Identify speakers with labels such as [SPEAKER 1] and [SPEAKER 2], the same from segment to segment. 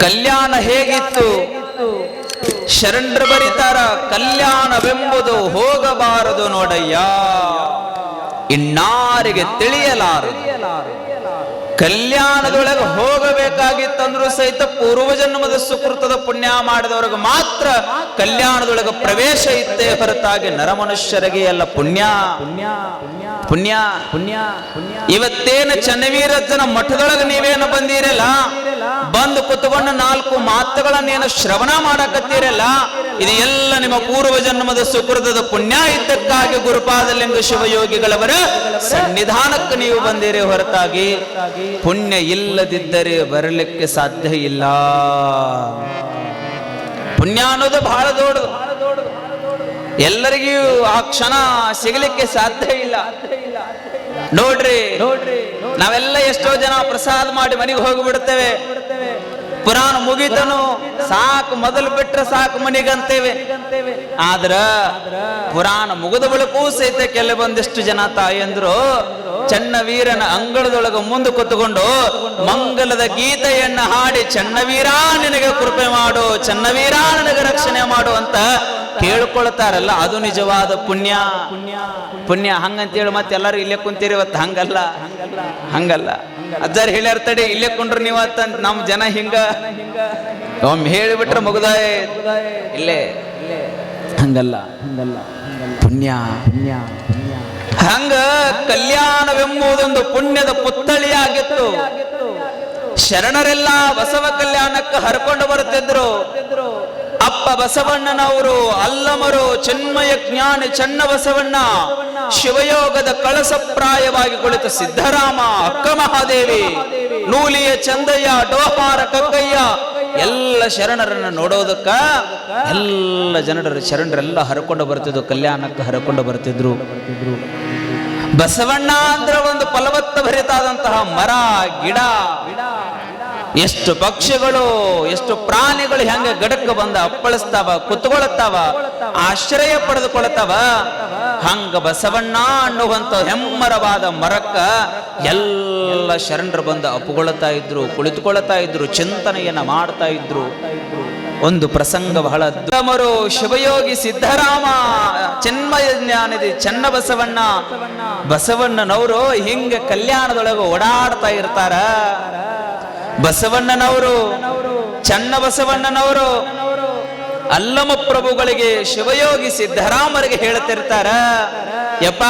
[SPEAKER 1] ಕಲ್ಯಾಣ ಹೇಗಿತ್ತು? ಶರಣರು ಬರಿತಾರ, ಕಲ್ಯಾಣವೆಂಬುದು ಹೋಗಬಾರದು ನೋಡಯ್ಯ. ಇನ್ನಾರಿಗೆ ತಿಳಿಯಲಾರದು. ಕಲ್ಯಾಣದೊಳಗೆ ಹೋಗಬೇಕಾಗಿತ್ತಂದ್ರೂ ಸಹಿತ ಪೂರ್ವ ಜನ್ಮದ ಸುಕೃತದ ಪುಣ್ಯ ಮಾಡಿದವರಿಗೆ ಮಾತ್ರ ಕಲ್ಯಾಣದೊಳಗೆ ಪ್ರವೇಶ ಇತ್ತೇ ಹೊರತಾಗಿ ನರಮನುಷ್ಯರಿಗೆ ಎಲ್ಲ ಪುಣ್ಯ. ಪುಣ್ಯ. ಪುಣ್ಯ ಇವತ್ತೇನು ಚನ್ನವೀರಜ್ಜನ ಮಠದೊಳಗೆ ನೀವೇನು ಬಂದಿರಲ್ಲ? ಬಂದು ಕುತ್ಕೊಂಡು ನಾಲ್ಕು ಮಾತುಗಳನ್ನೇನು ಶ್ರವಣ ಮಾಡಕತ್ತೀರಲ್ಲ? ಇದು ಎಲ್ಲ ನಿಮ್ಮ ಪೂರ್ವ ಜನ್ಮದ ಸುಕೃತದ ಪುಣ್ಯ ಇದ್ದಕ್ಕಾಗಿ ಗುರುಪಾದಲಿಂಗ ಶಿವಯೋಗಿಗಳವರ ಸನ್ನಿಧಾನಕ್ಕೆ ನೀವು ಬಂದಿರಿ ಹೊರತಾಗಿ ಪುಣ್ಯ ಇಲ್ಲದಿದ್ದರೆ ಬರಲಿಕ್ಕೆ ಸಾಧ್ಯ ಇಲ್ಲ. ಪುಣ್ಯ ಅನ್ನೋದು ಬಹಳ ದೊಡ್ಡದು. ಎಲ್ಲರಿಗೂ ಆ ಕ್ಷಣ ಸಿಗಲಿಕ್ಕೆ ಸಾಧ್ಯ ಇಲ್ಲ. ನೋಡ್ರಿ, ನಾವೆಲ್ಲ ಎಷ್ಟೋ ಜನ ಪ್ರಸಾದ ಮಾಡಿ ಮನೆಗೆ ಹೋಗಿಬಿಡ್ತೇವೆ. ಪುರಾಣ ಮುಗಿತನು, ಸಾಕು ಮೊದಲು ಬಿಟ್ರೆ ಸಾಕು ಮನೆಗಂತೇವೆ. ಆದ್ರ ಪುರಾಣ ಮುಗಿದ ಬಳಿಕೂ ಸಹಿತ ಕೆಲವೊಂದಿಷ್ಟು ಜನ ತಾಯಂದ್ರು ಚನ್ನವೀರನ ಅಂಗಳದೊಳಗ ಮುಂದೆ ಕೂತ್ಕೊಂಡು ಮಂಗಲದ ಗೀತೆಯನ್ನ ಹಾಡಿ ಚನ್ನವೀರ ನಿನಗೆ ಕೃಪೆ ಮಾಡು ಚನ್ನವೀರ ನನಗೆ ರಕ್ಷಣೆ ಮಾಡು ಅಂತ ಕೇಳ್ಕೊಳ್ತಾರಲ್ಲ ಅದು ನಿಜವಾದ ಪುಣ್ಯ. ಪುಣ್ಯ ಪುಣ್ಯ. ಹಂಗಂತೇಳಿ ಮತ್ತೆ ಎಲ್ಲರೂ ಇಲ್ಲೇ ಕುಂತೀರಿ ಇವತ್ತು. ಹಂಗಲ್ಲ. ಹಂಗಲ್ಲ. ಅಜ್ಜಾರ್ ಹೇಳ್ಯಾರ ತಡಿ ಇಲ್ಲೇ ಕುಂಡ್ರು ನೀವು ಅಂತ ನಮ್ ಜನ ಹಿಂಗ. ಒಮ್ಮೆ ಹೇಳಿಬಿಟ್ರೆ ಮುಗ್ದಾಯ. ಇಲ್ಲೇ. ಹಂಗಲ್ಲ. ಹಂಗಲ್ಲ. ಪುಣ್ಯ. ಪುಣ್ಯ. ಹಂಗ ಕಲ್ಯಾಣವೆಂಬುದೊಂದು ಪುಣ್ಯದ ಪುತ್ತಳಿಯಾಗಿತ್ತು ಶರಣರೆಲ್ಲ ಬಸವ ಕಲ್ಯಾಣಕ್ಕೆ ಹರ್ಕೊಂಡು ಬರುತ್ತಿದ್ರು. ಅಪ್ಪ ಬಸವಣ್ಣನವರು, ಅಲ್ಲಮರು, ಚನ್ಮಯ ಜ್ಞಾನ ಚನ್ನ ಬಸವಣ್ಣ ಶಿವಯೋಗದ ಕಳಸಪ್ರಾಯವಾಗಿ ಕುಳಿತ ಸಿದ್ದರಾಮ, ಅಕ್ಕ ಮಹಾದೇವಿ, ನೂಲಿಯ ಚಂದಯ್ಯ ಡೋಪಾರ ಕಕ್ಕಯ್ಯ ಎಲ್ಲ ಶರಣರನ್ನ ನೋಡೋದಕ್ಕ ಎಲ್ಲ ಜನರ ಶರಣರೆಲ್ಲ ಹರಕೊಂಡು ಬರ್ತಿದ್ರು, ಕಲ್ಯಾಣಕ್ಕೆ ಹರಕೊಂಡು ಬರ್ತಿದ್ರು. ಬಸವಣ್ಣ ಅಂದ್ರೆ ಒಂದು ಫಲವತ್ತ ಭರಿತಾದಂತಹ ಮರ, ಗಿಡ ಎಷ್ಟು ಪಕ್ಷಿಗಳು, ಎಷ್ಟು ಪ್ರಾಣಿಗಳು ಹೆಂಗ ಗಡಕ್ಕೆ ಬಂದ, ಅಪ್ಪಳಿಸ್ತಾವ, ಕುತ್ಕೊಳತ್ತಾವ, ಆಶ್ರಯ ಪಡೆದುಕೊಳ್ತಾವ ಹಂಗ ಬಸವಣ್ಣ ಅನ್ನುವಂತ ಹೆಮ್ಮರವಾದ ಮರಕ್ಕ ಎಲ್ಲ ಶರಣರು ಬಂದು ಅಪ್ಪುಗೊಳ್ತಾ ಇದ್ರು, ಕುಳಿತುಕೊಳ್ತಾ ಇದ್ರು, ಚಿಂತನೆಯನ್ನ ಮಾಡ್ತಾ ಇದ್ರು. ಒಂದು ಪ್ರಸಂಗ ಬಹಳ ಅದ್ಭುತಮರು, ಶಿವಯೋಗಿ ಸಿದ್ದರಾಮ ಚೆನ್ಮಯ ಜ್ಞಾನದಿ ಚೆನ್ನ ಬಸವಣ್ಣ ಬಸವಣ್ಣನವರು ಹಿಂಗೆ ಕಲ್ಯಾಣದೊಳಗೆ ಓಡಾಡ್ತಾ ಇರ್ತಾರ. ಬಸವಣ್ಣನವರು, ಚನ್ನ ಬಸವಣ್ಣನವರು ಅಲ್ಲಮ ಪ್ರಭುಗಳಿಗೆ ಶಿವಯೋಗಿ ಸಿದ್ದರಾಮರಿಗೆ ಹೇಳ್ತಿರ್ತಾರ ಯಪ್ಪ,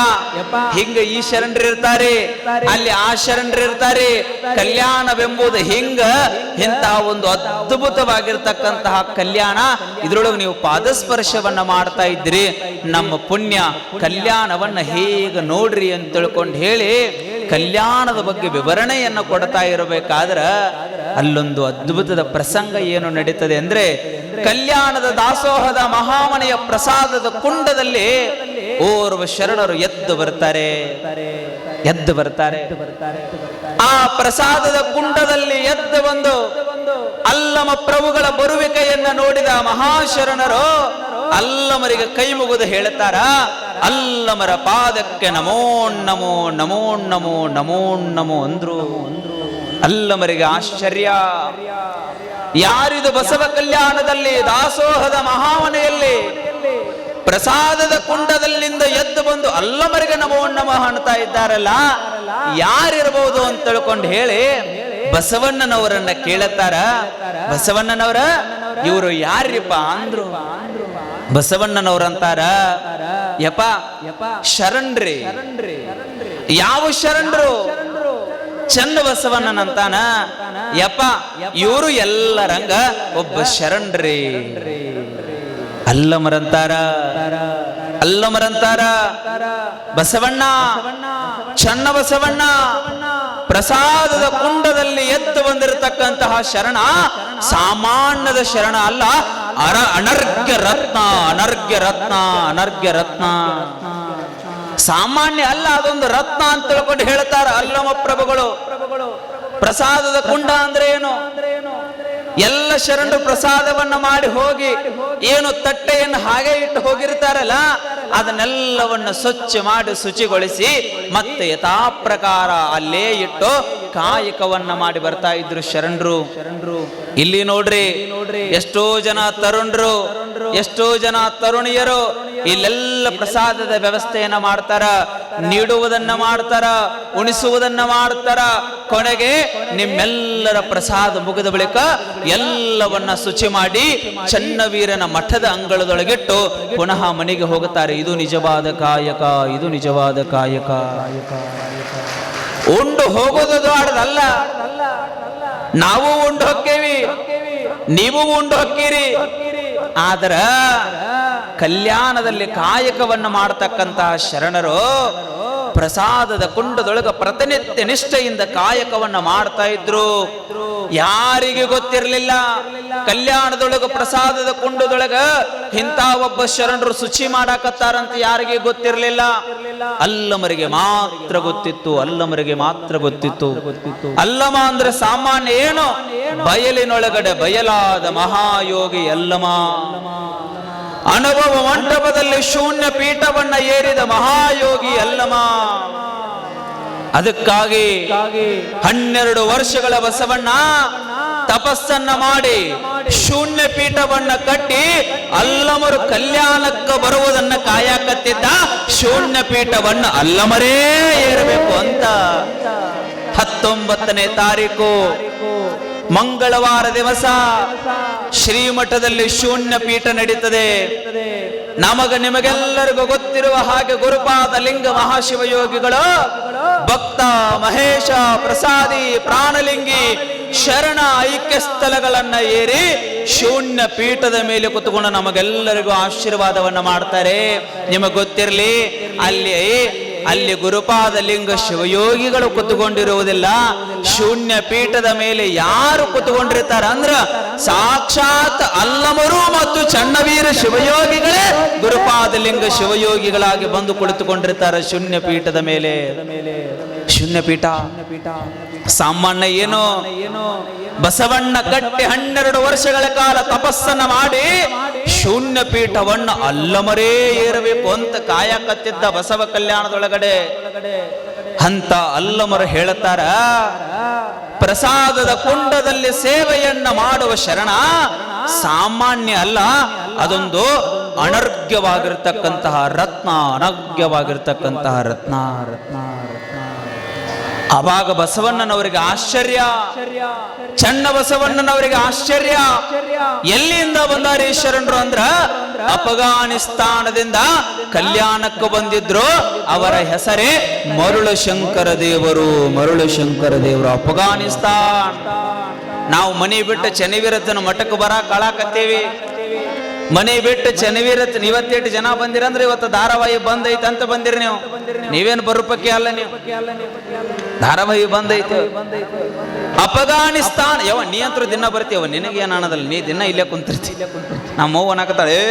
[SPEAKER 1] ಹಿಂಗ ಈ ಶರಣರಿರ್ತಾರೆ ಅಲ್ಲಿ ಆ ಶರಣರಿರ್ತಾರೆ ಕಲ್ಯಾಣವೆಂಬುದು ಹಿಂಗ ಇಂತಹ ಒಂದು ಅದ್ಭುತವಾಗಿರ್ತಕ್ಕಂತಹ ಕಲ್ಯಾಣ. ಇದ್ರೊಳಗೆ ನೀವು ಪಾದಸ್ಪರ್ಶವನ್ನ ಮಾಡ್ತಾ ಇದ್ರಿ ನಮ್ಮ ಪುಣ್ಯ ಕಲ್ಯಾಣವನ್ನ ಹೇಗೆ ನೋಡ್ರಿ ಅಂತ ತಿಳ್ಕೊಂಡು ಹೇಳಿ ಕಲ್ಯಾಣದ ಬಗ್ಗೆ ವಿವರಣೆಯನ್ನು ಕೊಡ್ತಾ ಇರಬೇಕಾದ್ರ ಅಲ್ಲೊಂದು ಅದ್ಭುತದ ಪ್ರಸಂಗ ಏನು ನಡೀತದೆ ಅಂದ್ರೆ ಕಲ್ಯಾಣದ ದಾಸೋಹದ ಮಹಾಮನೆಯ ಪ್ರಸಾದದ ಕುಂಡದಲ್ಲಿ ಓರ್ವ ಶರಣರು ಎದ್ದು ಬರ್ತಾರೆ. ಎದ್ದು ಬರ್ತಾರೆ. ಆ ಪ್ರಸಾದದ ಕುಂಡದಲ್ಲಿ ಎದ್ದು ಬಂದು ಅಲ್ಲಮ ಪ್ರಭುಗಳ ಬರುವಿಕೆಯನ್ನ ನೋಡಿದ ಮಹಾಶರಣರು ಅಲ್ಲಮರಿಗೆ ಕೈ ಮುಗಿದು ಹೇಳ್ತಾರ ಅಲ್ಲಮರ ಪಾದಕ್ಕೆ ನಮೋ ನಮೋ ನಮೋ ನಮೋ ನಮೋ ನಮೋ ಅಂದ್ರು. ಅಲ್ಲಮರಿಗೆ ಆಶ್ಚರ್ಯ. ಯಾರಿದು ಬಸವ ಕಲ್ಯಾಣದಲ್ಲಿ, ದಾಸೋಹದ ಮಹಾವನೆಯಲ್ಲಿ ಪ್ರಸಾದದ ಕುಂಡದಲ್ಲಿಂದ ಎದ್ದು ಬಂದು ಅಲ್ಲಮರಿಗೆ ನಮೋ ನಮಃ ಅಣ್ತಾ ಇದ್ದಾರಲ್ಲ? ಯಾರಿರಬಹುದು ಅಂತ ತಿಳ್ಕೊಂಡು ಹೇಳಿ ಬಸವಣ್ಣನವರನ್ನ ಕೇಳುತ್ತಾರ? ಬಸವಣ್ಣನವರ? ಇವರು ಯಾರಿಪ್ಪ ಅಂದ್ರು? ಬಸವಣ್ಣನವ್ರಂತಾರ? ಯಪ ಶರಣ್ರಿ. ಯಾವ ಶರಣರು? ಚಂದ ಬಸವಣ್ಣನಂತಾನ? ಯಪ ಇವರು ಎಲ್ಲರಂಗ ಒಬ್ಬ ಶರಣ್ರಿ. ಅಲ್ಲಮರಂತಾರ? ಅಲ್ಲಮರಂತಾರ? ಬಸವಣ್ಣ, ಚನ್ನ ಬಸವಣ್ಣ, ಪ್ರಸಾದದ ಕುಂಡದಲ್ಲಿ ಎತ್ತು ಬಂದಿರತಕ್ಕಂತಹ ಶರಣ ಸಾಮಾನ್ಯದ ಶರಣ ಅಲ್ಲ ಅರ ಅನರ್ಘ್ಯ ರತ್ನ ಅನರ್ಘ್ಯ ರತ್ನ ಅನರ್ಘ್ಯ ರತ್ನ. ಸಾಮಾನ್ಯ ಅಲ್ಲ, ಅದೊಂದು ರತ್ನ ಅಂತ ತಿಳ್ಕೊಂಡು ಹೇಳ್ತಾರ ಅಲ್ಲಮ ಪ್ರಭುಗಳು. ಪ್ರಸಾದದ ಕುಂಡ ಅಂದ್ರೆ ಏನು? ಎಲ್ಲ ಶರಣರು ಪ್ರಸಾದವನ್ನ ಮಾಡಿ ಹೋಗಿ ಏನು ತಟ್ಟೆಯನ್ನು ಹಾಗೆ ಇಟ್ಟು ಹೋಗಿರ್ತಾರಲ್ಲ, ಅದನ್ನೆಲ್ಲವನ್ನ ಸ್ವಚ್ಛ ಮಾಡಿ ಶುಚಿಗೊಳಿಸಿ ಮತ್ತೆ ಯಥಾ ಪ್ರಕಾರ ಅಲ್ಲೇ ಇಟ್ಟು ಕಾಯಕವನ್ನ ಮಾಡಿ ಬರ್ತಾ ಇದ್ರು ಶರಣರು. ಇಲ್ಲಿ ನೋಡ್ರಿ, ಎಷ್ಟೋ ಜನ ತರುಣರು, ಎಷ್ಟೋ ಜನ ತರುಣಿಯರು, ಇಲ್ಲೆಲ್ಲ ಪ್ರಸಾದದ ವ್ಯವಸ್ಥೆಯನ್ನ ಮಾಡ್ತಾರ, ನೀಡುವುದನ್ನ ಮಾಡ್ತಾರ, ಉಣಿಸುವುದನ್ನ ಮಾಡ್ತಾರ. ಕೊನೆಗೆ ನಿಮ್ಮೆಲ್ಲರ ಪ್ರಸಾದ ಮುಗಿದ ಬಳಿಕ ಎಲ್ಲವನ್ನ ಶುಚಿ ಮಾಡಿ ಚನ್ನವೀರನ ಮಠದ ಅಂಗಳದೊಳಗಿಟ್ಟು ಪುನಃ ಮನೆಗೆ ಹೋಗುತ್ತಾರೆ. ಇದು ನಿಜವಾದ ಕಾಯಕ, ಇದು ನಿಜವಾದ ಕಾಯಕ. ಉಂಡು ಹೋಗೋದು ದೊಡ್ಡದಲ್ಲ. ನಾವು ಉಂಡು ಹೊಕ್ಕೇವಿ. ನೀವು ಉಂಡು ಹೊಕ್ಕೀರಿ. ಆದ್ರ ಕಲ್ಯಾಣದಲ್ಲಿ ಕಾಯಕವನ್ನು ಮಾಡತಕ್ಕಂತಹ ಶರಣರು ಪ್ರಸಾದದ ಕುಂಡದೊಳಗ ಪ್ರತಿನಿತ್ಯ ನಿಷ್ಠೆಯಿಂದ ಕಾಯಕವನ್ನ ಮಾಡ್ತಾ ಇದ್ರು. ಯಾರಿಗೆ ಗೊತ್ತಿರಲಿಲ್ಲ. ಕಲ್ಯಾಣದೊಳಗ ಪ್ರಸಾದದ ಕುಂಡದೊಳಗ ಇಂಥ ಒಬ್ಬ ಶರಣರು ಶುಚಿ ಮಾಡಾಕತ್ತಾರಂತ ಯಾರಿಗೆ ಗೊತ್ತಿರಲಿಲ್ಲ. ಅಲ್ಲಮರಿಗೆ ಮಾತ್ರ ಗೊತ್ತಿತ್ತು, ಅಲ್ಲಮರಿಗೆ ಮಾತ್ರ ಗೊತ್ತಿತ್ತು. ಅಲ್ಲಮ ಅಂದ್ರೆ ಸಾಮಾನ್ಯ ಏನು? ಬಯಲಿನೊಳಗಡೆ ಬಯಲಾದ ಮಹಾಯೋಗಿ ಅಲ್ಲಮ. ಅನುಭವ ಮಂಟಪದಲ್ಲಿ ಶೂನ್ಯ ಪೀಠವನ್ನ ಏರಿದ ಮಹಾಯೋಗಿ ಅಲ್ಲಮ. ಅದಕ್ಕಾಗಿ ಹನ್ನೆರಡು ವರ್ಷಗಳ ಬಸವಣ್ಣ ತಪಸ್ಸನ್ನ ಮಾಡಿ ಶೂನ್ಯ ಪೀಠವನ್ನ ಕಟ್ಟಿ ಅಲ್ಲಮರು ಕಲ್ಯಾಣಕ್ಕೆ ಬರುವುದನ್ನ ಕಾಯಕತ್ತಿದ್ದ ಶೂನ್ಯ ಪೀಠವನ್ನ ಅಲ್ಲಮರೇ ಏರಬೇಕು ಅಂತ. ಹತ್ತೊಂಬತ್ತನೇ ತಾರೀಕು ಮಂಗಳವಾರ ದಿವಸ ಶ್ರೀಮಠದಲ್ಲಿ ಶೂನ್ಯ ಪೀಠ ನಡೀತದೆ. ನಮಗ ನಿಮಗೆಲ್ಲರಿಗೂ ಗೊತ್ತಿರುವ ಹಾಗೆ ಗುರುಪಾದ ಲಿಂಗ ಮಹಾಶಿವಯೋಗಿಗಳು ಭಕ್ತ, ಮಹೇಶ, ಪ್ರಸಾದಿ, ಪ್ರಾಣಲಿಂಗಿ, ಶರಣ, ಐಕ್ಯ ಸ್ಥಳಗಳನ್ನ ಏರಿ ಶೂನ್ಯ ಪೀಠದ ಮೇಲೆ ಕುತ್ಕೊಂಡು ನಮಗೆಲ್ಲರಿಗೂ ಆಶೀರ್ವಾದವನ್ನ ಮಾಡ್ತಾರೆ. ನಿಮಗೆ ಗೊತ್ತಿರಲಿ, ಅಲ್ಲಿ ಅಲ್ಲಿ ಗುರುಪಾದ ಲಿಂಗ ಶಿವಯೋಗಿಗಳು ಕುತ್ಕೊಂಡಿರುವುದಿಲ್ಲ. ಶೂನ್ಯ ಪೀಠದ ಮೇಲೆ ಯಾರು ಕುತ್ಕೊಂಡಿರ್ತಾರ ಅಂದ್ರ ಸಾಕ್ಷಾತ್ ಅಲ್ಲಮರು ಮತ್ತು ಚನ್ನವೀರ ಶಿವಯೋಗಿಗಳೇ ಗುರುಪಾದ ಲಿಂಗ ಶಿವಯೋಗಿಗಳಾಗಿ ಬಂದು ಕುಳಿತುಕೊಂಡಿರ್ತಾರ ಶೂನ್ಯ ಪೀಠದ ಮೇಲೆ. ಶೂನ್ಯ ಪೀಠ. ಸಾಮಾನ್ಯ ಏನು ಬಸವಣ್ಣ ಕಟ್ಟಿ ಹನ್ನೆರಡು ವರ್ಷಗಳ ಕಾಲ ತಪಸ್ಸನ್ನ ಮಾಡಿ ಶೂನ್ಯ ಪೀಠವನ್ನು ಅಲ್ಲಮರೇ ಏರಬೇಕು ಅಂತ ಕಾಯಕತ್ತಿದ್ದ ಬಸವ ಕಲ್ಯಾಣದೊಳಗಡೆ. ಅಂತ ಅಲ್ಲಮರು ಹೇಳುತ್ತಾರ, ಪ್ರಸಾದದ ಕುಂಡದಲ್ಲಿ ಸೇವೆಯನ್ನ ಮಾಡುವ ಶರಣ ಸಾಮಾನ್ಯ ಅಲ್ಲ, ಅದೊಂದು ಅನರ್ಘ್ಯವಾಗಿರ್ತಕ್ಕಂತಹ ರತ್ನ ಅನರ್ಘ್ಯವಾಗಿರ್ತಕ್ಕಂತಹ ರತ್ನ ರತ್ನ ರತ್ನ. ಅವಾಗ ಬಸವಣ್ಣನವರಿಗೆ ಆಶ್ಚರ್ಯ. ಚನ್ನ ಬಸವಣ್ಣನವರಿಗೆ ಆಶ್ಚರ್ಯ. ಎಲ್ಲಿಂದ ಬಂದಾರ ಈಶ್ವರನ್ರು ಅಂದ್ರ? ಅಫಘಾನಿಸ್ತಾನದಿಂದ ಕಲ್ಯಾಣಕ್ಕೆ ಬಂದಿದ್ರು. ಅವರ ಹೆಸರೇ ಮರುಳು ಶಂಕರ ದೇವರು. ಮರುಳು ಶಂಕರ ದೇವರು ಅಫಘಾನಿಸ್ತಾನ್. ನಾವು ಮನೆ ಬಿಟ್ಟು ಚನಿವಿರತನ ಮಠಕ್ಕೆ ಬರ ಕಳಾಕತ್ತೇವಿ. ಮನೆ ಬಿಟ್ಟು ಚನಿವಿರತ್ ಇವತ್ತೆಂಟು ಜನ ಬಂದಿರಂದ್ರೆ ಇವತ್ತು ಧಾರಾವಾಹಿ ಬಂದೈತೆ ಅಂತ ಬಂದಿರಿ ನೀವು. ನೀವೇನು ಬರುಪಕ್ಕೆ ಅಲ್ಲ ನೀವು. ಧಾರಾವಾಹಿ ಬಂದೈತೆ. ಅಫಘಾನಿಸ್ತಾನ್ ಯಾವ ನೀ ಅಂತೂ ದಿನ ಬರ್ತೀವ ನಿನಗೆ ಏನ್ ಅನ್ನೋದಲ್ಲ ನೀ ದಿನ ಇಲ್ಲೇ ಕುಂತಿರ್ತಿ. ನಮ್ಮ ಅವ್ವ ಏ,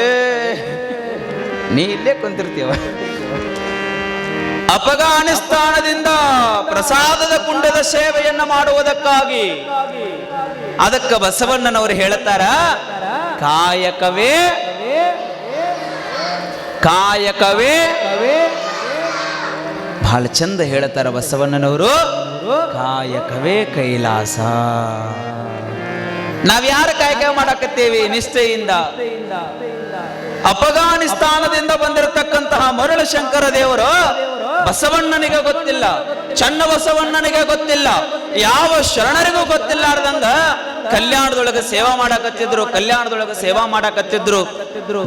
[SPEAKER 1] ನೀ ಇಲ್ಲೇ ಕುಂತಿರ್ತೀವ ಅಫಘಾನಿಸ್ತಾನದಿಂದ ಪ್ರಸಾದದ ಕುಂಡದ ಸೇವೆಯನ್ನು ಮಾಡುವುದಕ್ಕಾಗಿ ಅದಕ್ಕೆ ಬಸವಣ್ಣನವರು ಹೇಳುತ್ತಾರ ಕಾಯಕವೇ ಕಾಯಕವೇ ಬಹಳ ಚಂದ ಹೇಳ್ತಾರ ಬಸವಣ್ಣನವರು. ಕಾಯಕವೇ ಕೈಲಾಸ. ನಾವ್ಯಾರ ಕಾಯಕ ಮಾಡಕತ್ತೇವಿ? ನಿಷ್ಠೆಯಿಂದ. ಅಫಘಾನಿಸ್ತಾನದಿಂದ ಬಂದಿರತಕ್ಕಂತಹ ಮರಳು ಶಂಕರ ದೇವರು ಬಸವಣ್ಣನಿಗೆ ಗೊತ್ತಿಲ್ಲ. ಚನ್ನ ಬಸವಣ್ಣನಿಗೆ ಗೊತ್ತಿಲ್ಲ. ಯಾವ ಶರಣರಿಗೂ ಗೊತ್ತಿಲ್ಲಾರ್ದಂಗ ಕಲ್ಯಾಣದೊಳಗೆ ಸೇವಾ ಮಾಡಕತ್ತಿದ್ರು, ಕಲ್ಯಾಣದೊಳಗೆ ಸೇವಾ ಮಾಡಕತ್ತಿದ್ರು.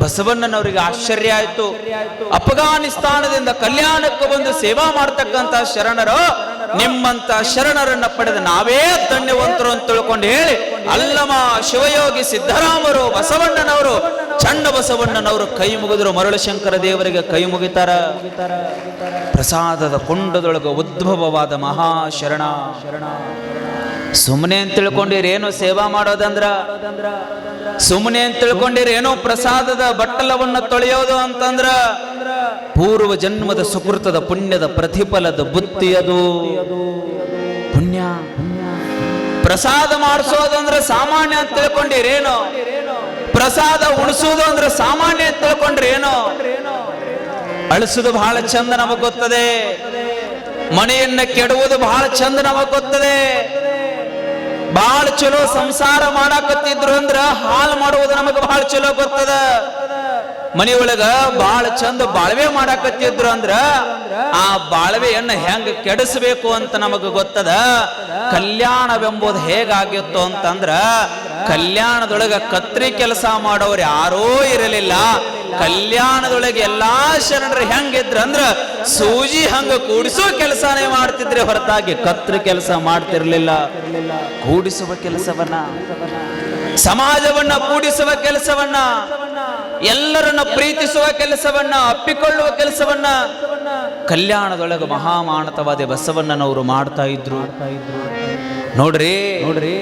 [SPEAKER 1] ಬಸವಣ್ಣನವರಿಗೆ ಆಶ್ಚರ್ಯ ಆಯ್ತು. ಅಫ್ಘಾನಿಸ್ತಾನದಿಂದ ಕಲ್ಯಾಣಕ್ಕೆ ಬಂದು ಸೇವಾ ಮಾಡ್ತಕ್ಕಂತ ಶರಣರು ನಿಮ್ಮಂತ ಶರಣರನ್ನ ಪಡೆದ ನಾವೇ ಧನ್ಯವಂತರು ಅಂತ ತಿಳ್ಕೊಂಡು ಹೇಳಿ ಅಲ್ಲಮ ಶಿವಯೋಗಿ ಸಿದ್ದರಾಮರು, ಬಸವಣ್ಣನವರು, ಚಂಡ ಬಸವಣ್ಣನವರು ಕೈ ಮುಗಿದ್ರು. ಮರುಳಶಂಕರ ದೇವರಿಗೆ ಕೈ ಮುಗಿತಾರ. ಪ್ರಸಾದದ ಕೊಂಡದೊಳಗೆ ಉದ್ಭವವಾದ ಮಹಾ ಶರಣ ಸುಮ್ಮನೆ ಅಂತ ತಿಳ್ಕೊಂಡಿರೇನು ಸೇವಾ ಮಾಡೋದಂದ್ರ? ಸುಮ್ಮನೆ ಅಂತ ತಿಳ್ಕೊಂಡಿರೇನೋ ಪ್ರಸಾದದ ಬಟ್ಟಲವನ್ನ ತೊಳೆಯೋದು ಅಂತಂದ್ರ? ಪೂರ್ವ ಜನ್ಮದ ಸುಕೃತದ ಪುಣ್ಯದ ಪ್ರತಿಫಲದ ಬುತ್ತಿ ಅದು. ಪುಣ್ಯ. ಪ್ರಸಾದ ಮಾಡಿಸೋದು ಅಂದ್ರೆ ಸಾಮಾನ್ಯ ಅಂತ ತಿಳ್ಕೊಂಡಿರೇನು? ಪ್ರಸಾದ ಉಣಿಸೋದು ಅಂದ್ರೆ ಸಾಮಾನ್ಯ ಅಂತ ತಿಳ್ಕೊಂಡ್ರೇನು? ಅಳಿಸೋದು ಬಹಳ ಚಂದ ನಮಗೆ ಗೊತ್ತದೆ. ಮನೆಯನ್ನ ಕೆಡುವುದು ಬಹಳ ಚಂದ ನಮಗೆ ಗೊತ್ತದೆ. ಬಹಳ ಚಲೋ ಸಂಸಾರ ಮಾಡಾಕತ್ತಿದ್ರು ಅಂದ್ರ ಹಾಳು ಮಾಡುವುದು ನಮಗ ಬಹಳ ಚಲೋ ಗೊತ್ತದ. ಮನೆಯೊಳಗ ಬಹಳ ಚಂದ ಬಾಳ್ವೆ ಮಾಡಾಕತ್ತಿದ್ರು ಅಂದ್ರ ಆ ಬಾಳ್ವೆಯನ್ನು ಹೆಂಗ ಕೆಡಿಸಬೇಕು ಅಂತ ನಮಗ ಗೊತ್ತದ. ಕಲ್ಯಾಣವೆಂಬುದು ಹೇಗಾಗಿತ್ತು ಅಂತಂದ್ರ ಕಲ್ಯಾಣದೊಳಗ ಕತ್ರಿ ಕೆಲಸ ಮಾಡೋರು ಯಾರೋ ಇರಲಿಲ್ಲ. ಕಲ್ಯಾಣದೊಳಗೆ ಎಲ್ಲಾ ಶರಣರು ಹೆಂಗಿದ್ರ ಅಂದ್ರ ಸೂಜಿ ಹಂಗ ಕೂಡಿಸೋ ಕೆಲಸನೇ ಮಾಡ್ತಿದ್ರೆ ಹೊರತಾಗಿ ಕತ್ರ ಕೆಲಸ ಮಾಡ್ತಿರ್ಲಿಲ್ಲ. ಕೂಡಿಸುವ ಕೆಲಸವನ್ನ, ಸಮಾಜವನ್ನ ಕೂಡಿಸುವ ಕೆಲಸವನ್ನ, ಎಲ್ಲರನ್ನ ಪ್ರೀತಿಸುವ ಕೆಲಸವನ್ನ, ಅಪ್ಪಿಕೊಳ್ಳುವ ಕೆಲಸವನ್ನ ಕಲ್ಯಾಣದೊಳಗೆ ಮಹಾಮಾನತವಾದ ಬಸವಣ್ಣನವರು ಮಾಡ್ತಾ ಇದ್ರು. ನೋಡ್ರಿ ನೋಡ್ರಿ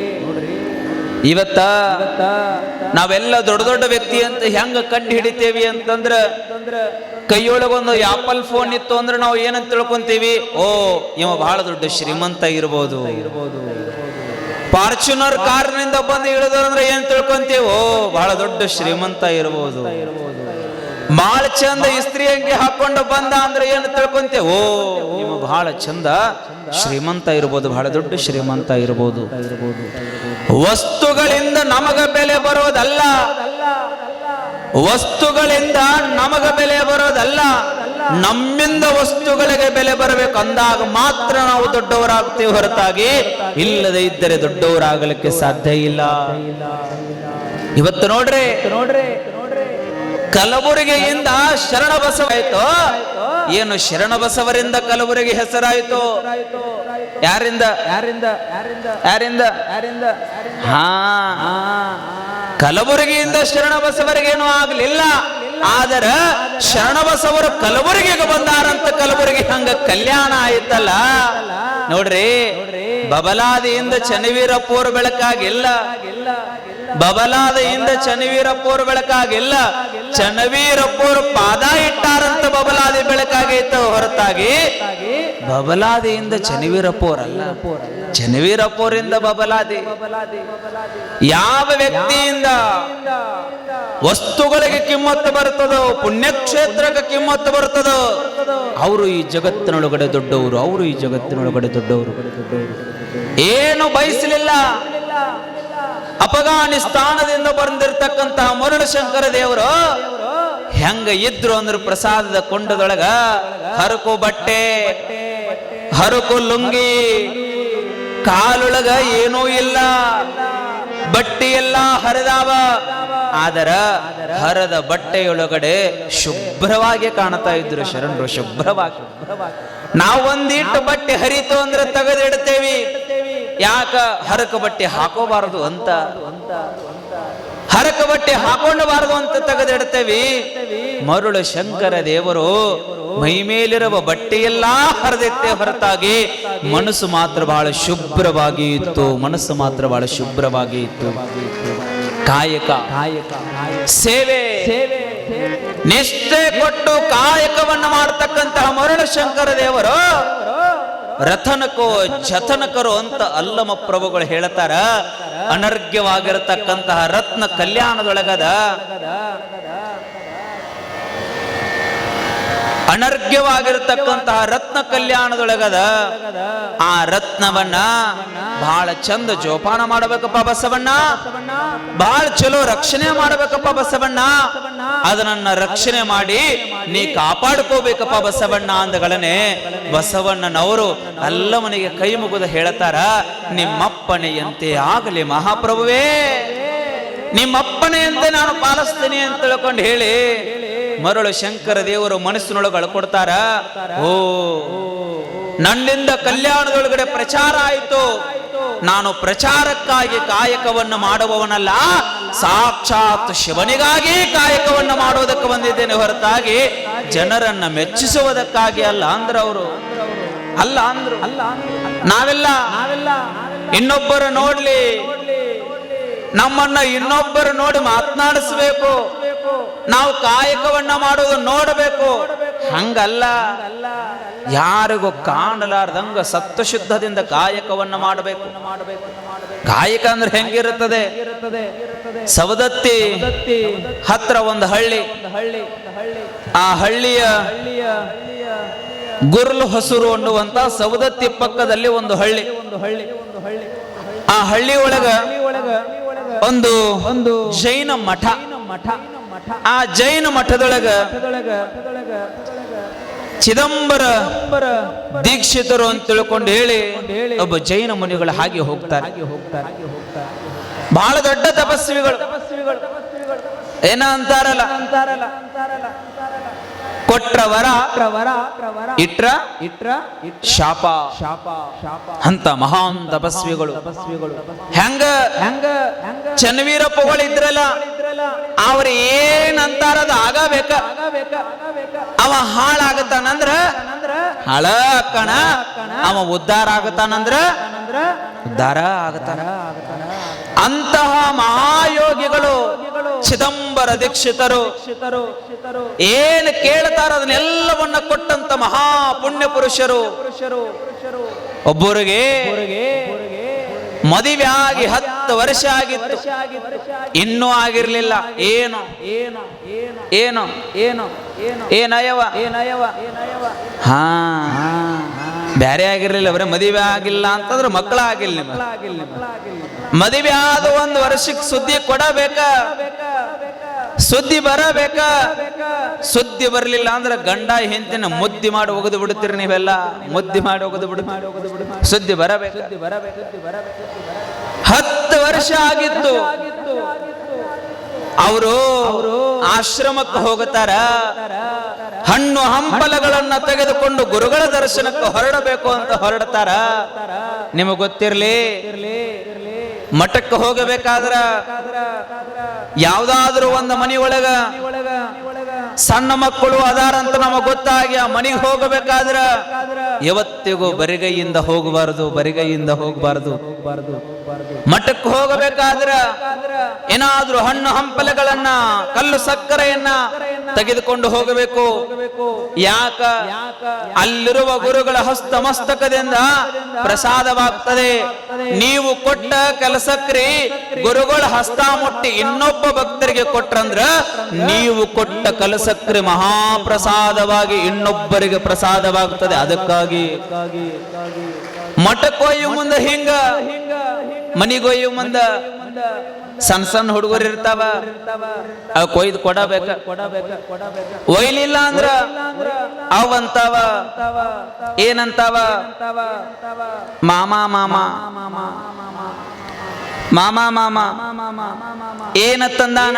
[SPEAKER 1] ಇವತ್ತ ನಾವೆಲ್ಲ ದೊಡ್ಡ ದೊಡ್ಡ ವ್ಯಕ್ತಿ ಅಂತ ಹೆಂಗ ಕಂಡು ಹಿಡಿತೇವಿ ಅಂತಂದ್ರ ಕೈಯೊಳಗೊಂದು ಆಪಲ್ ಫೋನ್ ಇತ್ತು ಅಂದ್ರೆ ನಾವು ಏನಂತ ತಿಳ್ಕೊಂತೀವಿ? ಓ, ಇವ ಬಹಳ ದೊಡ್ಡ ಶ್ರೀಮಂತ ಇರ್ಬೋದು. ಫಾರ್ಚುನರ್ ಕಾರ್ನಿಂದ ಬಂದು ಇಳಿದ್ರೆ ಏನ್ ತಿಳ್ಕೊಂತೀವಿ? ಓ ಬಹಳ ದೊಡ್ಡ ಶ್ರೀಮಂತ ಇರ್ಬೋದು. ಬಹಳ ಚಂದ ಇಸ್ತ್ರಿ ಅಂಗಿ ಹಾಕೊಂಡು ಬಂದ ಅಂದ್ರೆ ಏನು ತಿಳ್ಕೊಂತೆ? ಓ, ನಿಮ್ಮ ಬಹಳ ಚಂದ ಶ್ರೀಮಂತ ಇರ್ಬೋದು ಬಹಳ ದೊಡ್ಡ ಶ್ರೀಮಂತ ಇರ್ಬೋದು. ವಸ್ತುಗಳಿಂದ ನಮಗ ಬೆಲೆ ಬರೋದಲ್ಲ. ವಸ್ತುಗಳಿಂದ ನಮಗ ಬೆಲೆ ಬರೋದಲ್ಲ. ನಮ್ಮಿಂದ ವಸ್ತುಗಳಿಗೆ ಬೆಲೆ ಬರಬೇಕು ಅಂದಾಗ ಮಾತ್ರ ನಾವು ದೊಡ್ಡವರಾಗ್ತೇವೆ ಹೊರತಾಗಿ. ಇಲ್ಲದೆ ಇದ್ದರೆ ದೊಡ್ಡವರಾಗಲಿಕ್ಕೆ ಸಾಧ್ಯ ಇಲ್ಲ. ಇವತ್ತು ನೋಡ್ರಿ ನೋಡ್ರಿ ಕಲಬುರಗಿಯಿಂದ ಶರಣ ಬಸವಾಯ್ತು ಏನು ಶರಣ ಬಸವರಿಂದ ಕಲಬುರಗಿ ಹೆಸರಾಯಿತು? ಯಾರಿಂದ? ಯಾರಿಂದ? ಯಾರಿಂದ? ಯಾರಿಂದ? ಹಾ. ಕಲಬುರಗಿಯಿಂದ ಶರಣ ಬಸವರಿಗೇನು ಆಗ್ಲಿಲ್ಲ. ಆದರ ಶರಣ ಬಸವರು ಕಲಬುರಗಿಗೆ ಬಂದಾರಂತ ಕಲಬುರಗಿ ಹಂಗ ಕಲ್ಯಾಣ ಆಯ್ತಲ್ಲ. ನೋಡ್ರಿ ಬಬಲಾದಿಯಿಂದ ಚನ್ನವೀರಪ್ಪೋರ್ ಬೆಳಕಾಗಿಲ್ಲ. ಬಬಲಾದಿಯಿಂದ ಚನ್ನವೀರಪ್ಪೋರ್ ಬೆಳಕಾಗಿಲ್ಲ ಚನ್ನವೀರಪ್ಪೋರ್ ಪಾದ ಇಟ್ಟಾರಂತ ಬಬಲಾದಿ ಬೆಳಕಾಗೈತ ಹೊರತಾಗಿ ಬಬಲಾದಿಯಿಂದ ಚನ್ನವೀರಪ್ಪೋರಲ್ಲ ಚನವೀರಪ್ಪರಿಂದ ಬಬಲಾದಿ. ಯಾವ ವ್ಯಕ್ತಿಯಿಂದ ವಸ್ತುಗಳಿಗೆ ಕಿಮ್ಮತ್ತು ಬರ್ತದೋ ಪುಣ್ಯಕ್ಷೇತ್ರಕ್ಕೆ ಕಿಮ್ಮತ್ತು ಬರ್ತದೋ ಅವರು ಈ ಜಗತ್ತಿನೊಳಗಡೆ ದೊಡ್ಡವರು, ಅವರು ಈ ಜಗತ್ತಿನೊಳಗಡೆ ದೊಡ್ಡವರು. ಏನು ಬಯಸಲಿಲ್ಲ. ಅಫಘಾನಿಸ್ತಾನದಿಂದ ಬಂದಿರತಕ್ಕಂತಹ ಮರುಣಶಂಕರ ದೇವರು ಹೆಂಗ ಇದ್ರು ಅಂದ್ರೆ ಪ್ರಸಾದದ ಕೊಂಡದೊಳಗ? ಹರಕು ಬಟ್ಟೆ, ಹರಕು ಲುಂಗಿ, ಕಾಲೊಳಗ ಏನೂ ಇಲ್ಲ. ಬಟ್ಟೆ ಎಲ್ಲ ಹರಿದಾವ. ಆದರ ಹರದ ಬಟ್ಟೆಯೊಳಗಡೆ ಶುಭ್ರವಾಗಿ ಕಾಣ್ತಾ ಇದ್ರು ಶರಣರು, ಶುಭ್ರವಾಗಿ. ನಾವು ಒಂದಿಟ್ಟು ಬಟ್ಟೆ ಹರಿತು ಅಂದ್ರೆ ತೆಗೆದಿಡ್ತೇವಿ. ಯಾಕ ಹರಕ ಬಟ್ಟೆ ಹಾಕೋಬಾರದು ಅಂತ? ಹರಕ ಬಟ್ಟೆ ಹಾಕೊಂಡಬಾರದು ಅಂತ ತೆಗೆದಿಡ್ತೇವಿ. ಮರುಳು ಶಂಕರ ದೇವರು ಮೈ ಮೇಲಿರುವ ಬಟ್ಟೆಯೆಲ್ಲ ಹರಿದಿತ್ತೆ ಹೊರತಾಗಿ ಮನಸ್ಸು ಮಾತ್ರ ಬಹಳ ಶುಭ್ರವಾಗಿ ಇತ್ತು. ಮನಸ್ಸು ಮಾತ್ರ ಬಹಳ ಶುಭ್ರವಾಗಿ ಇತ್ತು. ಕಾಯಕ, ಸೇವೆ, ನಿಷ್ಠೆ ಕೊಟ್ಟು ಕಾಯಕವನ್ನು ಮಾಡತಕ್ಕಂತಹ ಮರುಳು ಶಂಕರ ದೇವರು ರಥನಕೋ ಚಥನಕರು ಅಂತ ಅಲ್ಲಮ ಪ್ರಭುಗಳು ಹೇಳ್ತಾರ ಅನರ್ಘ್ಯವಾಗಿರತಕ್ಕಂತಹ ರತ್ನ ಕಲ್ಯಾಣದೊಳಗದ ಅನರ್ಘ್ಯವಾಗಿರತಕ್ಕಂತಹ ರತ್ನ ಕಲ್ಯಾಣದೊಳಗದ ಆ ರತ್ನವನ್ನ ಬಹಳ ಚಂದ ಜೋಪಾನ ಮಾಡಬೇಕಪ್ಪ ಬಸವಣ್ಣ. ಬಹಳ ಚಲೋ ರಕ್ಷಣೆ ಮಾಡಬೇಕಪ್ಪ ಬಸವಣ್ಣ. ಅದನ್ನ ರಕ್ಷಣೆ ಮಾಡಿ ನೀ ಕಾಪಾಡ್ಕೋಬೇಕಪ್ಪ ಬಸವಣ್ಣ ಅಂದಗಳನೆ ಬಸವಣ್ಣನವರು ಎಲ್ಲವನಿಗೆ ಕೈ ಮುಗಿದ ಹೇಳತಾರ, ನಿಮ್ಮಪ್ಪನೆಯಂತೆ ಆಗಲಿ ಮಹಾಪ್ರಭುವೇ. ನಿಮ್ಮಪ್ಪನೆಯಂತೆ ನಾನು ಪಾಲಿಸ್ತೀನಿ ಅಂತ ತಿಳ್ಕೊಂಡು ಹೇಳಿ ಮರಳು ಶಂಕರ ದೇವರು ಮನಸ್ಸಿನೊಳಗೆ ಅಳ್ಕೊಡ್ತಾರ? ಓ, ನನ್ನಿಂದ ಕಲ್ಯಾಣದೊಳಗಡೆ ಪ್ರಚಾರ ಆಯಿತು. ನಾನು ಪ್ರಚಾರಕ್ಕಾಗಿ ಕಾಯಕವನ್ನು ಮಾಡುವವನಲ್ಲ. ಸಾಕ್ಷಾತ್ ಶಿವನಿಗಾಗಿ ಕಾಯಕವನ್ನು ಮಾಡುವುದಕ್ಕೆ ಬಂದಿದ್ದೇನೆ ಹೊರತಾಗಿ ಜನರನ್ನ ಮೆಚ್ಚಿಸುವುದಕ್ಕಾಗಿ ಅಲ್ಲ ಅಂದ್ರ ಅವರು. ಅಲ್ಲ ಅಂದ್ರು. ಅಲ್ಲ ನಾವೆಲ್ಲ ನಾವೆಲ್ಲ ಇನ್ನೊಬ್ಬರು ನೋಡ್ಲಿ. ನಮ್ಮನ್ನ ಇನ್ನೊಬ್ಬರು ನೋಡಿ ಮಾತನಾಡಿಸ್ಬೇಕು. ನಾವು ಕಾಯಕವನ್ನ ಮಾಡೋದು ನೋಡಬೇಕು. ಹಂಗಲ್ಲ. ಯಾರಿಗೂ ಕಾಣಲಾರ್ದಂಗ ಸತ್ವಶುದ್ಧದಿಂದ ಕಾಯಕವನ್ನ ಮಾಡಬೇಕು. ಕಾಯಕ ಅಂದ್ರೆ ಹೆಂಗಿರುತ್ತದೆ? ಸವದತ್ತಿ ಹತ್ರ ಒಂದು ಹಳ್ಳಿ. ಆ ಹಳ್ಳಿಯ ಗುರ್ಲು ಹಸುರು ಅನ್ನುವಂತ ಸವದತ್ತಿ ಪಕ್ಕದಲ್ಲಿ ಒಂದು ಹಳ್ಳಿ. ಆ ಹಳ್ಳಿ ಒಳಗ ಒಂದು ಒಂದು ಜೈನ ಮಠ. ಆ ಜೈನ ಮಠದೊಳಗ ಚಿದಂಬರ ದೀಕ್ಷಿತರು ಅಂತ ತಿಳ್ಕೊಂಡು ಹೇಳಿ ಒಬ್ಬ ಜೈನ ಮುನಿಗಳು ಹಾಗೆ ಹೋಗ್ತಾರೆ. ಬಹಳ ದೊಡ್ಡ ತಪಸ್ವಿಗಳು. ಏನ ಅಂತಾರಲ್ಲ ಕೊಟ್ರ ವರ ಇಟ್ರ ಇಟ್ರ ಶಾಪ. ಶಾಪ. ಶಾಪ. ಅಂತ ಮಹಾನ್ ತಪಸ್ವಿಗಳು. ಹೆಂಗ? ಹೆಂಗ? ಚನ್ನವೀರಪ್ಪಗಳು ಇದ್ರಲ್ಲ ಅವ್ರ ಏನಂತಾರದ ಆಗಬೇಕ. ಅವ ಹಾಳಾಗತಾನಂದ್ರ ಕಣ. ಅವ ಉದ್ಧಾರ ಆಗತಾನಂದ್ರ ಉದ್ಧಾರ ಆಗತಾನ ಅಂತಹ ಮಹಾಯೋಗಿಗಳು ಚಿದಂಬರ ದೀಕ್ಷಿತರು. ಏನು ಕೇಳ್ತಾರ ಅದನ್ನೆಲ್ಲವನ್ನ ಕೊಟ್ಟಂತ ಮಹಾ ಪುಣ್ಯ ಪುರುಷರು ಒಬ್ಬರಿಗೆ ಮದುವೆ ಆಗಿ ಹತ್ತು ವರ್ಷ ಆಗಿತ್ತು. ಇನ್ನೂ ಆಗಿರ್ಲಿಲ್ಲ. ಏನು? ಏನು? ಏನು? ಏನು? ಏನಯವ ಏನಯವ ಹಾ ಬ್ಯಾರೆ ಆಗಿರ್ಲಿಲ್ಲ. ಬರೀ ಮದುವೆ ಆಗಿಲ್ಲ ಅಂತಂದ್ರೆ ಮಕ್ಕಳಾಗಿಲ್ಲ ಮದುವೆ ಆದ ಒಂದು ವರ್ಷಕ್ಕೆ ಸುದ್ದಿ ಕೊಡಬೇಕ? ಸುದ್ದಿ ಬರಬೇಕ? ಸುದ್ದಿ ಬರಲಿಲ್ಲ ಅಂದ್ರೆ ಗಂಡ ಹೆಂಡತಿನ ಮುದ್ದಿ ಮಾಡಿ ಒಗದು ಬಿಡುತ್ತೀರಿ ನೀವೆಲ್ಲ? ಮುದ್ದಿ ಮಾಡಿ ಒಗದು ಬಿಡು. ಸುದ್ದಿ ಬರಬೇಕು? ಹತ್ತು ವರ್ಷ ಆಗಿತ್ತು. ಅವರು ಆಶ್ರಮಕ್ಕೆ ಹೋಗುತ್ತಾರ. ಹಣ್ಣು ಹಂಪಲಗಳನ್ನ ತೆಗೆದುಕೊಂಡು ಗುರುಗಳ ದರ್ಶನಕ್ಕೆ ಹೊರಡಬೇಕು ಅಂತ ಹೊರಡ್ತಾರ. ನಿಮಗೆ ಗೊತ್ತಿರ್ಲಿ? ಮಠಕ್ಕೆ ಹೋಗಬೇಕಾದ್ರ ಯಾವ್ದಾದ್ರೂ ಒಂದು ಮನೆಯೊಳಗ ಸಣ್ಣ ಮಕ್ಕಳು ಅದಾರಂತ ನಮಗ್ ಗೊತ್ತಾಗಿ ಆ ಮನೆಗೆ ಹೋಗಬೇಕಾದ್ರ ಯಾವತ್ತಿಗೂ ಬರಿಗೈಯಿಂದ ಹೋಗಬಾರದು ಬರಿಗೈಯಿಂದ ಹೋಗಬಾರದು. ಮಠಕ್ಕೆ ಹೋಗಬೇಕಾದ್ರ ಏನಾದ್ರೂ ಹಣ್ಣು ಹಂಪಲೆಗಳನ್ನ, ಕಲ್ಲು ಸಕ್ಕರೆಯನ್ನ ತೆಗೆದುಕೊಂಡು ಹೋಗಬೇಕು. ಯಾಕ? ಅಲ್ಲಿರುವ ಗುರುಗಳ ಹಸ್ತಮಸ್ತಕದಿಂದ ಪ್ರಸಾದವಾಗ್ತದೆ. ನೀವು ಕೊಟ್ಟ ಕೆಲಸಕ್ರಿ ಗುರುಗಳ ಹಸ್ತ ಮುಟ್ಟಿ ಇನ್ನೊಬ್ಬ ಭಕ್ತರಿಗೆ ಕೊಟ್ರಂದ್ರ ನೀವು ಕೊಟ್ಟ ಕಲಸಕ್ರಿ ಮಹಾಪ್ರಸಾದವಾಗಿ ಇನ್ನೊಬ್ಬರಿಗೆ ಪ್ರಸಾದವಾಗುತ್ತದೆ. ಅದಕ್ಕಾಗಿ ಮಠಕ್ಕೊಯ್ಯು ಮುಂದೆ ಹಿಂಗ, ಮನಿಗೊಯ್ಯು ಮುಂದ ಸಣ್ಣ ಸಣ್ಣ ಹುಡುಗರು ಇರ್ತಾವ, ಅವ್ ಕೊಯ್ದು ಕೊಡಬೇಕ. ಒಯ್ಲಿಲ್ಲ ಅಂದ್ರ ಅವಂತಾವ ಏನಂತಾವ? ಮಾಮಾ, ಮಾಮ. ಮಾಮಾ, ಮಾಮ. ಏನ ತಂದಾನ?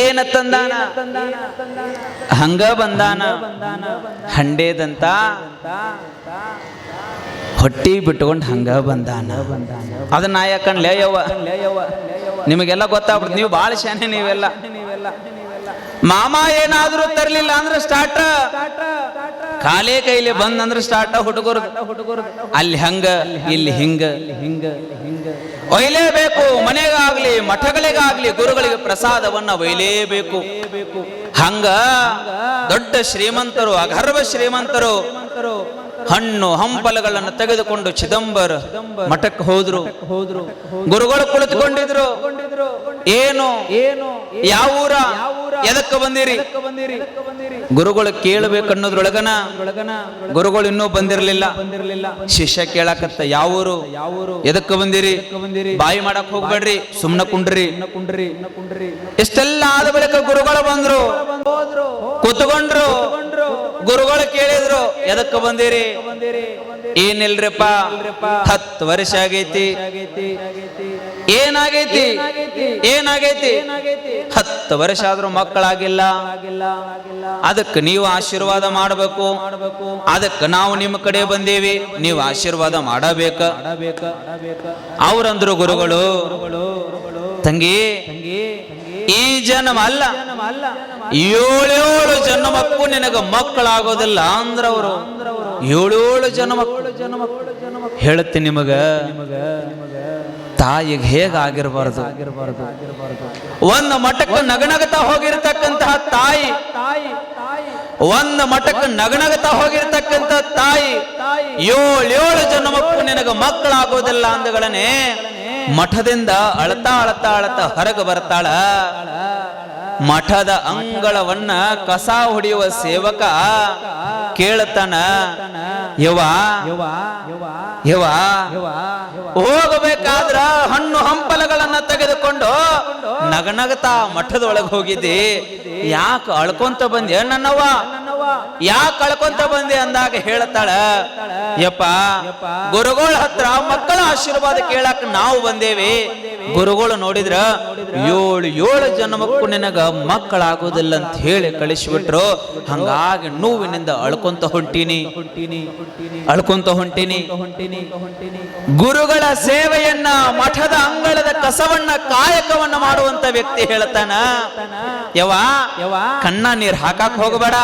[SPEAKER 1] ಏನ ತಂದಾನ? ಹಂಗ ಬಂದಾನ? ಹಂಡೇದಂತ? ಹೊಟ್ಟಿ ಬಿಟ್ಕೊಂಡು ಹಂಗ ಬಂದಾನ? ಅದನ್ನ ಯಾಕಂಡ್ಲೆ ಲೇಯವ್ವ? ನಿಮಗೆಲ್ಲ ಗೊತ್ತಾಗ್ಬಿಡ್ತು, ನೀವು ಭಾಳ ಶಾನೆ ನೀವೆಲ್ಲ. ಮಾಮ ಏನಾದ್ರೂ ತರ್ಲಿಲ್ಲ ಅಂದ್ರೆ ಸ್ಟಾರ್ಟ್ ಕಾಲೇ ಕೈಲಿ ಬಂದಂದ್ರೆ ಸ್ಟಾರ್ಟ್ ಹುಡುಗರು ಅಲ್ಲಿ ಹಂಗ, ಇಲ್ಲಿ ಹಿಂಗ ಹಿಂಗ ಹಿಂಗ ಒಯ್ಲೇಬೇಕು, ಮನೆಗಾಗ್ಲಿ, ಮಠಗಳಿಗಾಗ್ಲಿ, ಗುರುಗಳಿಗೆ ಪ್ರಸಾದವನ್ನ ಒಯ್ಲೇಬೇಕು. ಹಂಗ ದೊಡ್ಡ ಶ್ರೀಮಂತರು, ಅಗರ್ವ ಶ್ರೀಮಂತರು, ಹಣ್ಣು, ಹಂಪಲಗಳನ್ನು ತೆಗೆದುಕೊಂಡು ಚಿದಂಬರ ಮಠಕ್ಕೆ ಹೋದ್ರು ಹೋದ್ರು. ಗುರುಗಳು ಕುಳಿತುಕೊಂಡಿದ್ರು. ಏನು? ಏನು? ಯಾವ ಊರ? ಎದಕ್ಕೆ ಬಂದಿರಿ? ಗುರುಗಳು ಕೇಳಬೇಕನ್ನೋದ್ರೊಳಗನ? ಗುರುಗಳು ಇನ್ನೂ ಬಂದಿರಲಿಲ್ಲ. ಬಂದಿರಲಿಲ್ಲ. ಶಿಷ್ಯ ಕೇಳಕತ್ತ ಯಾವ ಊರು? ಯಾವ ಊರು? ಎದಕ್ಕೆ ಬಂದಿರಿ? ಬಂದಿರಿ? ಬಾಯಿ ಮಾಡಕ್ ಹೋಗ್ಬೇಡ್ರಿ ಸುಮ್ನ ಕುಂಡ್ರಿ. ಕುಂಡ್ರಿ ಕುಂಡ್ರಿ. ಇಷ್ಟೆಲ್ಲ ಆದ ಬಳಿಕ ಗುರುಗಳು ಬಂದ್ರು. ಕೂತ್ಕೊಂಡ್ರು. ಗುರುಗಳು ಕೇಳಿದ್ರು ಎದಕ್ಕೆ ಬಂದಿರಿ? ಏನಿಲ್ರಿಪ್ಪ ಹತ್ತು ವರ್ಷ ಆಗೈತಿ. ಏನಾಗೈತಿ? ಏನಾಗೈತಿ? ಹತ್ತು ವರ್ಷ ಆದ್ರೂ ಮಕ್ಕಳಾಗಿಲ್ಲ. ಅದಕ್ಕೆ ನೀವು ಆಶೀರ್ವಾದ ಮಾಡಬೇಕು. ಅದಕ್ಕೆ ನಾವು ನಿಮ್ಮ ಕಡೆ ಬಂದೇವಿ. ನೀವು ಆಶೀರ್ವಾದ ಮಾಡಬೇಕ. ಅವ್ರಂದ್ರು ಗುರುಗಳು ತಂಗಿ ಈ ಜನ್ಮ ಅಲ್ಲ. ಏಳೇಳು ಜನ್ಮಕ್ಕೂ ನಿನಗ ಮಕ್ಕಳಾಗೋದಿಲ್ಲ ಅಂದ್ರವರು. ಏಳೇಳು ಜನ್ಮ ಹೇಳುತ್ತೆ ನಿಮಗ, ತಾಯಿಗೆ ಹೇಗಾಗಿರ್ಬಾರ್ದು? ಒಂದು ಮಠಕ್ಕೆ ನಗನಗತಾ ಹೋಗಿರ್ತಕ್ಕಂತಹ ತಾಯಿ, ಒಂದು ಮಠಕ್ಕೆ ನಗನಗತಾ ಹೋಗಿರ್ತಕ್ಕಂಥ ತಾಯಿ, ಏಳೇಳು ಜನ್ಮಕ್ಕೂ ನಿನಗ ಮಕ್ಕಳಾಗೋದಿಲ್ಲ ಅಂದಗಳನೆ ಮಠದಿಂದ ಅಳತಾ ಅಳತಾ ಅಳತಾ ಹೊರಗೆ ಬರ್ತಾಳ. ಮಠದ ಅಂಗಳವನ್ನ ಕಸ ಹೊಡೆಯುವ ಸೇವಕ ಕೇಳ್ತಾನ. ಯವಾ ಯವಾ ಹೋಗಬೇಕಾದ್ರ ಹಣ್ಣು ಹಂಪಲಗಳನ್ನ ತೆಗೆದುಕೊಂಡು ನಗನಗತಾ ಮಠದೊಳಗೆ ಹೋಗಿದ್ದಿ. ಯಾಕೆ ಅಳ್ಕೊಂತ ಬಂದೆ ನನ್ನವ್ವ? ಯಾಕೆ ಕಳ್ಕೊಂತ ಬಂದೆ ಅಂದಾಗ ಹೇಳ್ತಾಳ ಯಪ್ಪ ಗುರುಗಳ ಹತ್ರ ಮಕ್ಕಳ ಆಶೀರ್ವಾದ ಕೇಳಕ್ ನಾವು ಬಂದೇವಿ. ಗುರುಗಳು ನೋಡಿದ್ರ ಏಳು ಏಳು ಜನ್ಮಕ್ಕೂ ನಿನಗ ಮಕ್ಕಳಾಗೋದಿಲ್ಲ ಅಂತ ಹೇಳಿ ಕಳಿಸ್ಬಿಟ್ರು. ಹಂಗಾಗಿ ನೋವಿನಿಂದ ಅಳ್ಕೊಂತ ಹೊಂಟಿನಿ. ಅಳ್ಕೊಂತ ಹೊಂಟಿನಿ. ಗುರುಗಳ ಸೇವೆಯನ್ನ ಮಠದ ಅಂಗಳದ ಕಸವನ್ನ ಕಾಯಕವನ್ನ ಮಾಡುವಂತ ವ್ಯಕ್ತಿ ಹೇಳ್ತಾನ. ಯವಾ ಕಣ್ಣ ನೀರ್ ಹಾಕಕ್ ಹೋಗಬೇಡ.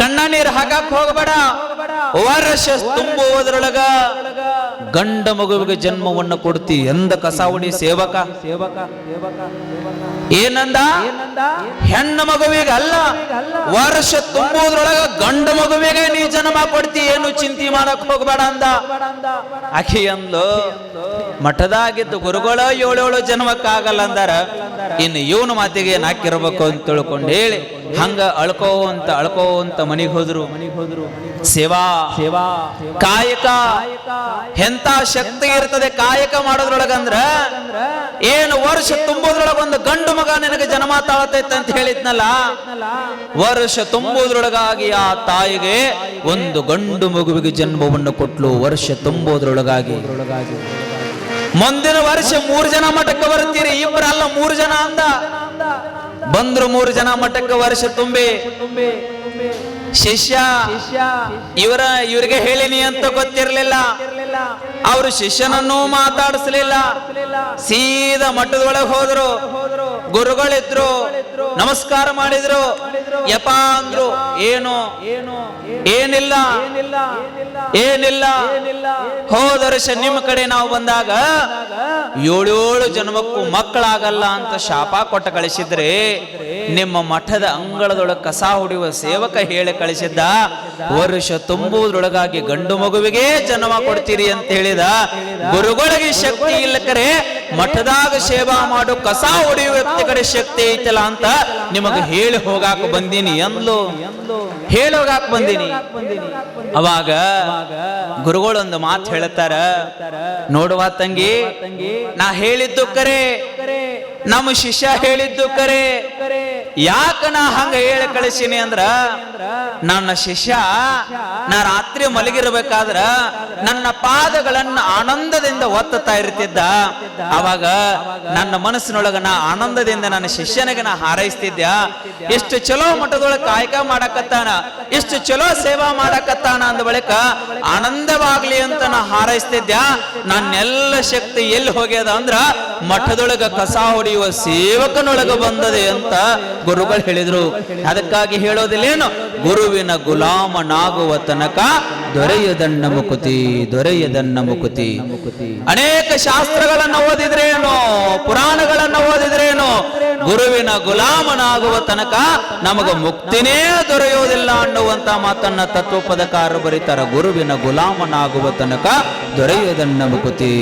[SPEAKER 1] ಕಣ್ಣ ನೀರ್ ಹಾಕಕ್ ಹೋಗಬೇಡ. ವರ್ಷ ತುಂಬುವುದರೊಳಗ ಗಂಡ ಮಗುವಿಗೆ ಜನ್ಮವನ್ನು ಕೊಡ್ತಿ ಎಂದ ಕಸಾವಡಿ ಸೇವಕ. ಏನಂದ? ಹೆಣ್ಣ ಮಗುವಿಗೆ ಅಲ್ಲ ವರ್ಷ ತುಂಬುವುದ್ರೊಳಗ ಗಂಡ ಮಗುವಿಗೆ ನೀ ಜನ್ಮ ಕೊಡ್ತಿ, ಏನು ಚಿಂತೆ ಮಾಡಕ್ ಹೋಗಬೇಡ ಅಂದ. ಅಖಿ ಅಂದ್ಲು ಮಠದಾಗಿದ್ದು ಗುರುಗಳ ಏಳೇಳು ಜನ್ಮಕ್ಕಾಗಲ್ಲ ಅಂದಾರ ಇನ್ನು ಇವನ ಮಾತಿಗೆ ಏನ್ ಅಂತ ತಿಳ್ಕೊಂಡು ಹೇಳಿ, ಹಂಗ ಅಳ್ಕೋ ಅಂತ ಅಳ್ಕೋ ಅಂತ ಮನಿಗ್ ಹೋದ್ರು. ಸೇವಾ ಸೇವಾ, ಕಾಯಕ, ಎಂತ ಶಕ್ತಿ ಇರ್ತದೆ, ಕಾಯಕ ಮಾಡೋದ್ರೊಳಗಂದ್ರ, ಏನು ವರ್ಷ ತುಂಬೋದ್ರೊಳಗ ಗಂಡು ಮಗ ನಿನಗೆ ಜನ್ಮ ತಾಳತೈತೆ ಅಂತ ಹೇಳಿದ್ನಲ್ಲ? ವರ್ಷ ತುಂಬುವುದ್ರೊಳಗಾಗಿ ಆ ತಾಯಿಗೆ ಒಂದು ಗಂಡು ಮಗುವಿಗೆ ಜನ್ಮವನ್ನು ಕೊಟ್ಲು. ವರ್ಷ ತುಂಬೋದ್ರೊಳಗಾಗಿ ಮುಂದಿನ ವರ್ಷ ಮೂರು ಜನ ಮಠಕ್ಕೆ ಬರ್ತೀರಿ ಇಬ್ಬರಲ್ಲ ಮೂರು ಜನ ಅಂದ. ಬಂದ್ರು ಮೂರು ಜನ ಮಠಕ್ಕೆ ವರ್ಷ ತುಂಬಿ. ಶಿಷ್ಯ, ಇವರ, ಇವರಿಗೆ ಹೇಳಿನಿ ಅಂತ ಗೊತ್ತಿರಲಿಲ್ಲ. ಅವರು ಶಿಷ್ಯನನ್ನು ಮಾತಾಡಿಸ್ಲಿಲ್ಲ. ಸೀದಾ ಮಠದೊಳಗೆ ಹೋದ್ರು. ಗುರುಗಳಿದ್ರು, ನಮಸ್ಕಾರ ಮಾಡಿದ್ರು. ಯಪ ಅಂದ್ರು, ಏನು, ಏನಿಲ್ಲ ಏನಿಲ್ಲ. ಹೋದ ವರ್ಷ ನಿಮ್ಮ ಕಡೆ ನಾವು ಬಂದಾಗ ಏಳೇಳು ಜನ್ಮಕ್ಕೂ ಮಕ್ಕಳಾಗಲ್ಲ ಅಂತ ಶಾಪ ಕೊಟ್ಟ ಕಳಿಸಿದ್ರೆ ನಿಮ್ಮ ಮಠದ ಅಂಗಳದೊಳಗೆ ಕಸ ಹೊಡೆಯುವ ಸೇವಕ ಹೇಳಿ ಕಳಿಸಿದ್ದ, ವರ್ಷ ತುಂಬುವುದ್ರೊಳಗಾಗಿ ಗಂಡು ಮಗುವಿಗೆ ಜನ್ಮ ಕೊಡ್ತೀರಿ ಅಂತ ಹೇಳಿದ ಗುರುಗಳಿಗೆ ಶಕ್ತಿ ಇಲ್ಲಕರೆ ಮಠದಾಗ ಸೇವಾ ಮಾಡು, ಕಸ ಹೊಡೆಯುವ ಕಡೆ ಶಕ್ತಿ ಐತಲ್ಲ ಅಂತ ನಿಮಗೆ ಹೇಳಿ ಹೋಗಾಕ ಬಂದೀನಿ ಎಂದ್ಲು ಹೇಳಿ ಹೋಗಾಕ ಬಂದೀನಿ. ಅವಾಗ ಗುರುಗಳು ಒಂದು ಮಾತು ಹೇಳ್ತಾರ, ನೋಡುವ ತಂಗಿ, ನಾ ಹೇಳಿದ್ದು ಕರೆ, ನಮ್ಮ ಶಿಷ್ಯ ಹೇಳಿದ್ದು ಕರೆ ಯಾಕ ನಾ ಹಂಗ ಹೇಳಿ ಕಳಿಸೀನಿ ಅಂದ್ರ, ನನ್ನ ಶಿಷ್ಯ ನಾ ರಾತ್ರಿ ಮಲಗಿರ್ಬೇಕಾದ್ರ ನನ್ನ ಪಾದಗಳನ್ನ ಆನಂದದಿಂದ ಒತ್ತುತ್ತಾ ಇರ್ತಿದ್ದ. ಅವಾಗ ನನ್ನ ಮನಸ್ಸಿನೊಳಗ ನಾ ಆನಂದದಿಂದ ನನ್ನ ಶಿಷ್ಯನಿಗೆ ನಾ ಹಾರೈಸ್ತಿದ್ದ ಎಷ್ಟು ಚಲೋ ಮಠದೊಳಗೆ ಕಾಯಕ ಮಾಡಕತ್ತಾನ ಎಷ್ಟು ಚಲೋ ಸೇವಾ ಮಾಡಕತ್ತಾನ ಅಂದ ಬಳಿಕ ಆನಂದವಾಗ್ಲಿ ಅಂತ ನಾ ಹಾರೈಸ್ತಿದ್ದ ನನ್ನೆಲ್ಲ ಶಕ್ತಿ ಎಲ್ಲಿ ಹೋಗ್ಯದ ಅಂದ್ರ ಮಠದೊಳಗ ಕಸ ಹೊಡೆಯುವ ಸೇವಕನೊಳಗ ಬಂದದೆ ಅಂತ ಗುರುಗಳು ಹೇಳಿದ್ರು. ಅದಕ್ಕಾಗಿ ಹೇಳೋದಿಲ್ಲೇನು? ಗುರುವಿನ ಗುಲಾಮನಾಗುವ ತನಕ ದೊರೆಯದಣ್ಣ ಮುಕುತಿ ದೊರೆಯದನ್ನ ಮುಕುತಿ. ಅನೇಕ ಶಾಸ್ತ್ರಗಳನ್ನ ಓದಿದ್ರೇನು? ಪುರಾಣಗಳನ್ನ ಓದಿದ್ರೇನು? ಗುರುವಿನ ಗುಲಾಮನಾಗುವ ತನಕ ನಮಗ ಮುಕ್ತಿನೇ ದೊರೆಯೋದಿಲ್ಲ ಅನ್ನುವಂತ ಮಾತನ್ನ ತತ್ವಪದಕಾರರು ಬರೀತಾರ. ಗುರುವಿನ ಗುಲಾಮನಾಗುವ ತನಕ ದೊರೆಯುವುದನ್ನ ಮುಕುತಿ.